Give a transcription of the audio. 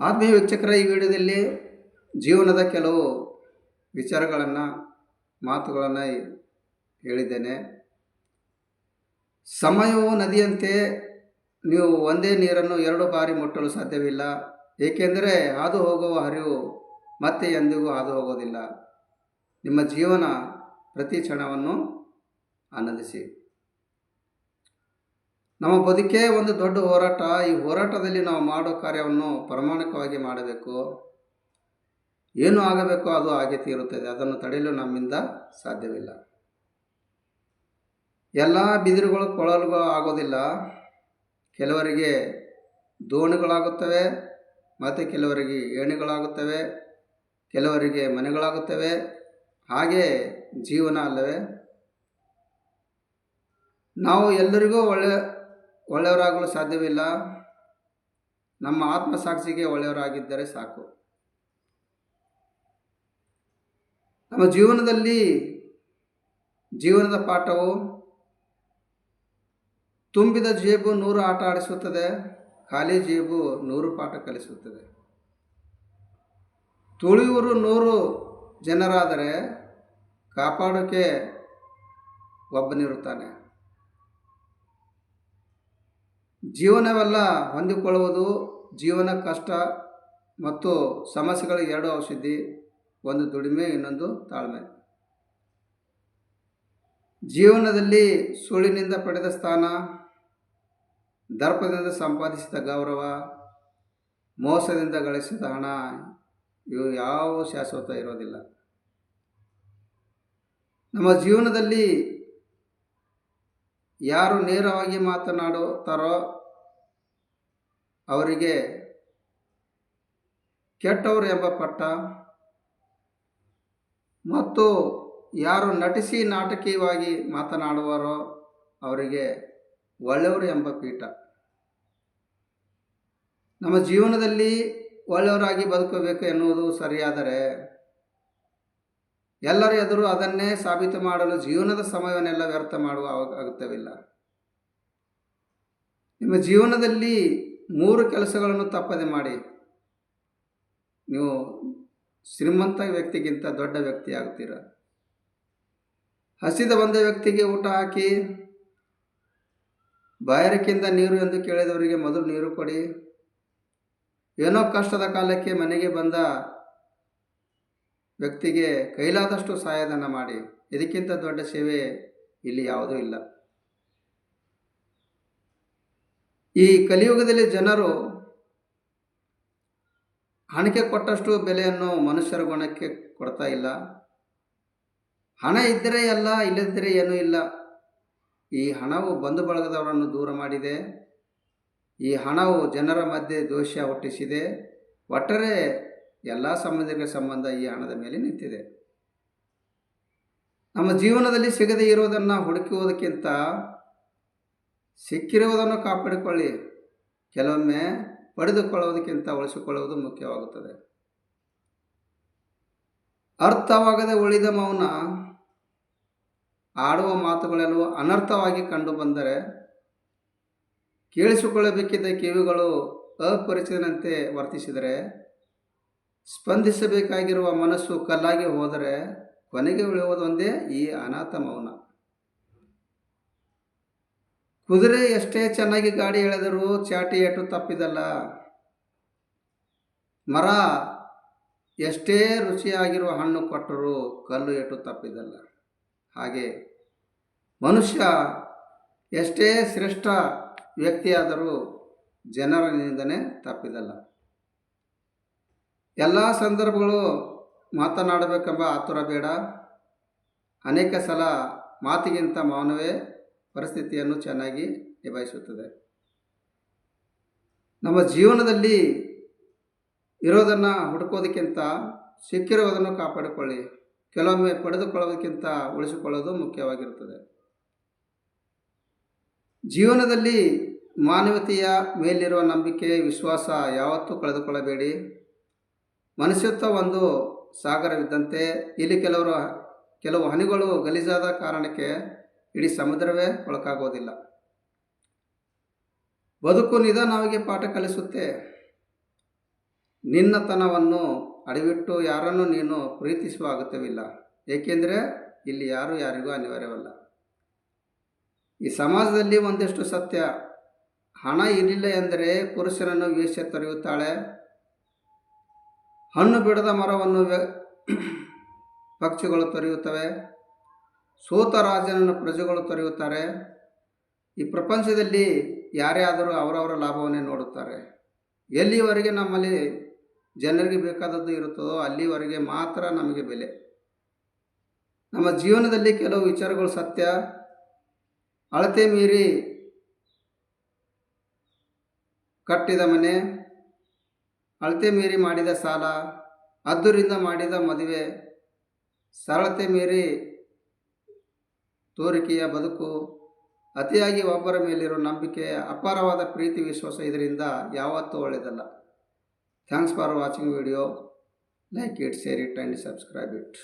ಆತ್ಮೀಯ ವೀಕ್ಷಕರ, ಈ ವಿಡಿಯೋದಲ್ಲಿ ಜೀವನದ ಕೆಲವು ವಿಚಾರಗಳನ್ನು, ಮಾತುಗಳನ್ನು ಹೇಳಿದ್ದೇನೆ. ಸಮಯವು ನದಿಯಂತೆ ನೀವು ಒಂದೇ ನೀರನ್ನು ಎರಡು ಬಾರಿ ಮುಟ್ಟಲು ಸಾಧ್ಯವಿಲ್ಲ. ಏಕೆಂದರೆ ಹಾದು ಹೋಗುವ ಹರಿವು ಮತ್ತೆ ಎಂದಿಗೂ ಹಾದು ಹೋಗೋದಿಲ್ಲ ನಿಮ್ಮ ಜೀವನ ಪ್ರತಿ ಕ್ಷಣವನ್ನು ಆನಂದಿಸಿ. ನಮ್ಮ ಬದುಕೇ ಒಂದು ದೊಡ್ಡ ಹೋರಾಟ. ಈ ಹೋರಾಟದಲ್ಲಿ ನಾವು ಮಾಡೋ ಕಾರ್ಯವನ್ನು ಪ್ರಾಮಾಣಿಕವಾಗಿ ಮಾಡಬೇಕು. ಏನು ಆಗಬೇಕು ಅದು ಹಾಗೆ ತೀರುತ್ತದೆ. ಅದನ್ನು ತಡೆಯಲು ನಮ್ಮಿಂದ ಸಾಧ್ಯವಿಲ್ಲ. ಎಲ್ಲ ಬಿದಿರುಗಳು ಕೊಳಲುಗಳು ಆಗೋದಿಲ್ಲ. ಕೆಲವರಿಗೆ ದೋಣಿಗಳಾಗುತ್ತವೆ, ಮತ್ತು ಕೆಲವರಿಗೆ ಏಣಿಗಳಾಗುತ್ತವೆ, ಕೆಲವರಿಗೆ ಮನೆಗಳಾಗುತ್ತವೆ. ಹಾಗೆ ಜೀವನ ಅಲ್ಲವೇ? ನಾವು ಎಲ್ಲರಿಗೂ ಒಳ್ಳೆ ಒಳ್ಳೆಯವರಾಗಲು ಸಾಧ್ಯವಿಲ್ಲ. ನಮ್ಮ ಆತ್ಮಸಾಕ್ಷಿಗೆ ಒಳ್ಳೆಯವರಾಗಿದ್ದರೆ ಸಾಕು. ನಮ್ಮ ಜೀವನದಲ್ಲಿ ಜೀವನದ ಪಾಠವು ತುಂಬಿದ ಜೇಬು ನೂರು ಆಟ ಆಡಿಸುತ್ತದೆ, ಖಾಲಿ ಜೇಬು ನೂರು ಪಾಠ ಕಲಿಸುತ್ತದೆ. ತುಳಿಯುವರು ನೂರು ಜನರಾದರೆ ಕಾಪಾಡೋಕೆ ಒಬ್ಬನಿರುತ್ತಾನೆ. ಜೀವನವೆಲ್ಲ ಹೊಂದಿಕೊಳ್ಳುವುದು ಜೀವನ ಕಷ್ಟ ಮತ್ತು ಸಮಸ್ಯೆಗಳಿಗೆ ಎರಡು ಔಷಧಿ, ಒಂದು ದುಡಿಮೆ, ಇನ್ನೊಂದು ತಾಳ್ಮೆ. ಜೀವನದಲ್ಲಿ ಸುಳ್ಳಿನಿಂದ ಪಡೆದ ಸ್ಥಾನ, ದರ್ಪದಿಂದ ಸಂಪಾದಿಸಿದ ಗೌರವ, ಮೋಸದಿಂದ ಗಳಿಸಿದ ಹಣ, ಇವು ಯಾವ ಶಾಶ್ವತ ಇರೋದಿಲ್ಲ. ನಮ್ಮ ಜೀವನದಲ್ಲಿ ಯಾರು ನೇರವಾಗಿ ಮಾತನಾಡುತ್ತಾರೋ ಅವರಿಗೆ ಕೆಟ್ಟವರು ಎಂಬ ಪಟ್ಟ. ಮತ್ತು ಯಾರು ನಟಿಸಿ ನಾಟಕೀಯವಾಗಿ ಮಾತನಾಡುವರೋ ಅವರಿಗೆ ಒಳ್ಳೆಯವರು ಎಂಬ ಪೀಠ. ನಮ್ಮ ಜೀವನದಲ್ಲಿ ಒಳ್ಳೆಯವರಾಗಿ ಬದುಕಬೇಕು ಎನ್ನುವುದು ಸರಿಯಾದರೆ ಎಲ್ಲರ ಎದುರು ಅದನ್ನೇ ಸಾಬೀತು ಮಾಡಲು ಜೀವನದ ಸಮಯವನ್ನೆಲ್ಲ ವ್ಯರ್ಥ ಮಾಡುವ ಅಗತ್ಯವಿಲ್ಲ. ನಿಮ್ಮ ಜೀವನದಲ್ಲಿ ಮೂರು ಕೆಲಸಗಳನ್ನು ತಪ್ಪದೆ ಮಾಡಿ. ನೀವು ಶ್ರೀಮಂತ ವ್ಯಕ್ತಿಗಿಂತ ದೊಡ್ಡ ವ್ಯಕ್ತಿ ಆಗ್ತೀರ ಹಸಿದ ಬಂದ ವ್ಯಕ್ತಿಗೆ ಊಟ ಹಾಕಿ. ಬಾಯಾರಿಕೆಯಿಂದ ನೀರು ಎಂದು ಕೇಳಿದವರಿಗೆ ಮೊದಲು ನೀರು ಕೊಡಿ. ಏನೋ ಕಷ್ಟದ ಕಾಲಕ್ಕೆ ಮನೆಗೆ ಬಂದ ವ್ಯಕ್ತಿಗೆ ಕೈಲಾದಷ್ಟು ಸಹಾಯಧನ ಮಾಡಿ. ಇದಕ್ಕಿಂತ ದೊಡ್ಡ ಸೇವೆ ಇಲ್ಲಿ ಯಾವುದೂ ಇಲ್ಲ. ಈ ಕಲಿಯುಗದಲ್ಲಿ ಜನರು ಹಣಕ್ಕೆ ಕೊಟ್ಟಷ್ಟು ಬೆಲೆಯನ್ನು ಮನುಷ್ಯರ ಗುಣಕ್ಕೆ ಕೊಡ್ತಾ ಇಲ್ಲ. ಹಣ ಇದ್ದರೆ ಎಲ್ಲ ಇಲ್ಲದಿದ್ದರೆ ಏನೂ ಇಲ್ಲ. ಈ ಹಣವು ಬಂಧು ಬಳಗದವರನ್ನು ದೂರ ಮಾಡಿದೆ. ಈ ಹಣವು ಜನರ ಮಧ್ಯೆ ದೋಷ ಹುಟ್ಟಿಸಿದೆ. ಒಟ್ಟಾರೆ ಎಲ್ಲ ಸಂಬಂಧಗಳ ಸಂಬಂಧ ಈ ಹಣದ ಮೇಲೆ ನಿಂತಿದೆ. ನಮ್ಮ ಜೀವನದಲ್ಲಿ ಸಿಗದೇ ಇರೋದನ್ನು ಹುಡುಕುವುದಕ್ಕಿಂತ ಸಿಕ್ಕಿರುವುದನ್ನು ಕಾಪಾಡಿಕೊಳ್ಳಿ. ಕೆಲವೊಮ್ಮೆ ಪಡೆದುಕೊಳ್ಳುವುದಕ್ಕಿಂತ ಉಳಿಸಿಕೊಳ್ಳುವುದು ಮುಖ್ಯವಾಗುತ್ತದೆ. ಅರ್ಥವಾಗದೆ ಉಳಿದ ಮೌನ, ಆಡುವ ಮಾತುಗಳೆಲ್ಲವೂ ಅನರ್ಥವಾಗಿ ಕಂಡು ಬಂದರೆ ಕೇಳಿಸಿಕೊಳ್ಳಬೇಕಿದ್ದ ಕಿವಿಗಳು ಅಪರಿಚಿತನಂತೆ ವರ್ತಿಸಿದರೆ ಸ್ಪಂದಿಸಬೇಕಾಗಿರುವ ಮನಸ್ಸು ಕಲ್ಲಾಗಿ ಹೋದರೆ ಕೊನೆಗೆ ಉಳಿಯುವುದೊಂದೇ ಈ ಅನಾಥ ಮೌನ. ಕುದುರೆ ಎಷ್ಟೇ ಚೆನ್ನಾಗಿ ಗಾಡಿ ಎಳೆದರೂ ಚಾಟಿ ಏಟು ತಪ್ಪಿದಲ್ಲ. ಮರ ಎಷ್ಟೇ ರುಚಿಯಾಗಿರುವ ಹಣ್ಣು ಕೊಟ್ಟರೂ ಕಲ್ಲು ಏಟು ತಪ್ಪಿದಲ್ಲ. ಹಾಗೆ ಮನುಷ್ಯ ಎಷ್ಟೇ ಶ್ರೇಷ್ಠ ವ್ಯಕ್ತಿಯಾದರೂ ಜನರ ನಿಂದನೆ ತಪ್ಪಿದಲ್ಲ. ಎಲ್ಲ ಸಂದರ್ಭಗಳು ಮಾತನಾಡಬೇಕೆಂಬ ಆತುರ ಬೇಡ. ಅನೇಕ ಸಲ ಮಾತಿಗಿಂತ ಮೌನವೇ ಪರಿಸ್ಥಿತಿಯನ್ನು ಚೆನ್ನಾಗಿ ನಿಭಾಯಿಸುತ್ತದೆ. ನಮ್ಮ ಜೀವನದಲ್ಲಿ ಇರೋದನ್ನು ಹುಡುಕೋದಕ್ಕಿಂತ ಸಿಕ್ಕಿರೋದನ್ನು ಕಾಪಾಡಿಕೊಳ್ಳಿ. ಕೆಲವೊಮ್ಮೆ ಪಡೆದುಕೊಳ್ಳೋದಕ್ಕಿಂತ ಉಳಿಸಿಕೊಳ್ಳೋದು ಮುಖ್ಯವಾಗಿರುತ್ತದೆ. ಜೀವನದಲ್ಲಿ ಮಾನವತೆಯ ಮೇಲಿರುವ ನಂಬಿಕೆ, ವಿಶ್ವಾಸ ಯಾವತ್ತೂ ಕಳೆದುಕೊಳ್ಳಬೇಡಿ. ಮನುಷ್ಯತ್ವ ಒಂದು ಸಾಗರವಿದ್ದಂತೆ ಇಲ್ಲಿ ಕೆಲವರು, ಕೆಲವು ಹನಿಗಳು ಗಲೀಜಾದ ಕಾರಣಕ್ಕೆ ಇಡೀ ಸಮುದ್ರವೇ ಒಳಕಾಗೋದಿಲ್ಲ. ಬದುಕು ನಿಧಾನವಾಗಿ ಪಾಠ ಕಲಿಸುತ್ತೆ. ನಿನ್ನತನವನ್ನು ಅಡವಿಟ್ಟು ಯಾರನ್ನು ನೀನು ಪ್ರೀತಿಸುವ ಅಗತ್ಯವಿಲ್ಲ. ಏಕೆಂದರೆ ಇಲ್ಲಿ ಯಾರು ಯಾರಿಗೂ ಅನಿವಾರ್ಯವಲ್ಲ. ಈ ಸಮಾಜದಲ್ಲಿ ಒಂದಿಷ್ಟು ಸತ್ಯ. ಹಣ ಇರಲಿಲ್ಲ ಎಂದರೆ ಪುರುಷನನ್ನು ವೀಕ್ಷೆ ತೊರೆಯುತ್ತಾಳೆ. ಹಣ್ಣು ಬಿಡದ ಮರವನ್ನು ಪಕ್ಷಿಗಳು ತೊರೆಯುತ್ತವೆ. ಸೋತ ರಾಜನನ್ನು ಪ್ರಜೆಗಳು ತೊರೆಯುತ್ತಾರೆ. ಈ ಪ್ರಪಂಚದಲ್ಲಿ ಯಾರೇ ಆದರೂ ಅವರವರ ಲಾಭವನ್ನೇ ನೋಡುತ್ತಾರೆ. ಎಲ್ಲಿವರೆಗೆ ನಮ್ಮಲ್ಲಿ ಜನರಿಗೆ ಬೇಕಾದದ್ದು ಇರುತ್ತದೋ ಅಲ್ಲಿವರೆಗೆ ಮಾತ್ರ ನಮಗೆ ಬೆಲೆ. ನಮ್ಮ ಜೀವನದಲ್ಲಿ ಕೆಲವು ವಿಚಾರಗಳು ಸತ್ಯ. ಅಳತೆ ಮೀರಿ ಕಟ್ಟಿದ ಮನೆ. ಅಳತೆ ಮೀರಿ ಮಾಡಿದ ಸಾಲ, ಅದ್ದುರಿಂದ ಮಾಡಿದ ಮದುವೆ, ಸರಳತೆ ಮೀರಿ ತೋರಿಕೆಯ ಬದುಕು, ಅತಿಯಾಗಿ ಒಬ್ಬರ ಮೇಲಿರೋ ನಂಬಿಕೆ, ಅಪಾರವಾದ ಪ್ರೀತಿ, ವಿಶ್ವಾಸ ಇದರಿಂದ ಯಾವತ್ತೂ ಒಳ್ಳೆಯದಲ್ಲ. Thanks for watching video. Like it, share it and subscribe it.